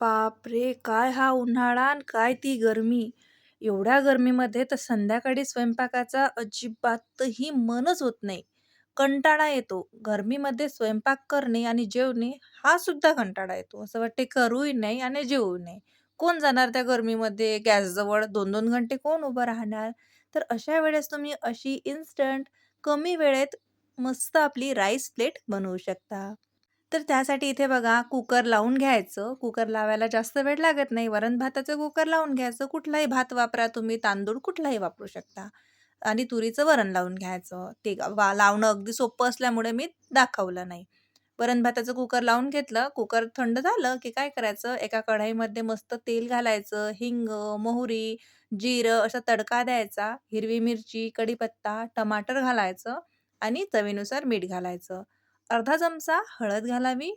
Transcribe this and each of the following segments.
बापरे! काय हा उन्हाळा आणि काय ती गरमी. एवढ्या गरमीमध्ये तर संध्याकाळी स्वयंपाकाचा अजिबातही मनच होत नाही. कंटाळा येतो. गरमीमध्ये स्वयंपाक करणे आणि जेवणे हा सुद्धा कंटाळा येतो. असं वाटते करूही नाही आणि जेवू नये. कोण जाणार त्या गरमीमध्ये गॅसजवळ 2-2 घंटे कोण उभं राहणार? तर अशा वेळेस तुम्ही अशी इन्स्टंट कमी वेळेत मस्त आपली राईस प्लेट बनवू शकता. तर त्यासाठी इथे बघा कुकर लावून घ्यायचं. कुकर लावायला जास्त वेळ लागत नाही. वरण-भाताचं कुकर लावून घ्यायचं. कुठलाही भात वापरा तुम्ही, तांदूळ कुठलाही वापरू शकता. आणि तुरीचं वरण लावून घ्यायचं. ते वा लावणं अगदी सोपं असल्यामुळे मी दाखवलं नाही. वरण-भाताचं कुकर लावून घेतलं. कुकर थंड झालं की काय करायचं, एका कढाईमध्ये मस्त तेल घालायचं, हिंग, मोहरी, जिरं असा तडका द्यायचा. हिरवी मिरची, कढीपत्ता, टमाटर घालायचं आणि चवीनुसार मीठ घालायचं. अर्धा चमचा हळद घालावी.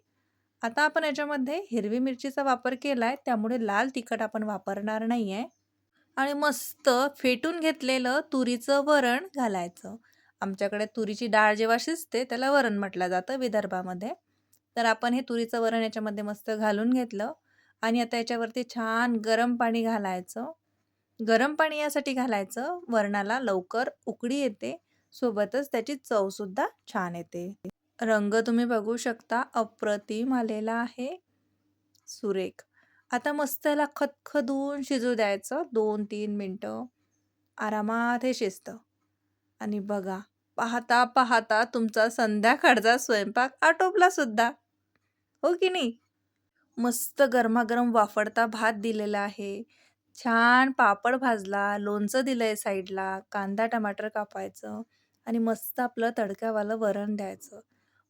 आता आपण याच्यामध्ये हिरवी मिरचीचा वापर केला आहे त्यामुळे लाल तिखट आपण वापरणार नाही आहे आणि मस्त फेटून घेतलेलं तुरीचं वरण घालायचं. आमच्याकडे तुरीची डाळ जेव्हा शिजते त्याला वरण म्हटलं जातं विदर्भामध्ये. तर आपण हे तुरीचं वरण याच्यामध्ये मस्त घालून घेतलं आणि आता याच्यावरती छान गरम पाणी घालायचं. गरम पाणी यासाठी घालायचं, वरणाला लवकर उकडी येते, सोबतच त्याची चवसुद्धा छान येते. रंग तुम्ही बघू शकता, अप्रतिम आलेला आहे. सुरेख. आता मस्त याला खदखदून शिजू द्यायचं दोन तीन मिनटं आरामात हे शिजतं. आणि बघा, पाहता पाहता तुमचा संध्याकाळचा स्वयंपाक आटोपला सुद्धा. हो की नाही? मस्त गरमागरम वाफडता भात दिलेला आहे. छान पापड भाजला, लोणचं दिलंय साईडला, कांदा टमाटर कापायचं आणि मस्त आपलं तडक्यावालं वरण द्यायचं.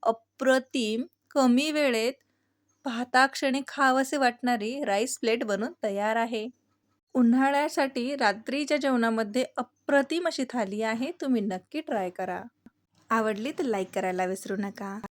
अप्रतिम कमी वेळेत पाहताक्षणी खावसे वाटणारी राईस प्लेट बनून तयार आहे. उन्हाळ्यासाठी रात्रीच्या जेवणामध्ये अप्रतिम अशी थाली आहे. तुम्ही नक्की ट्राय करा. आवडली तर लाईक करायला विसरू नका.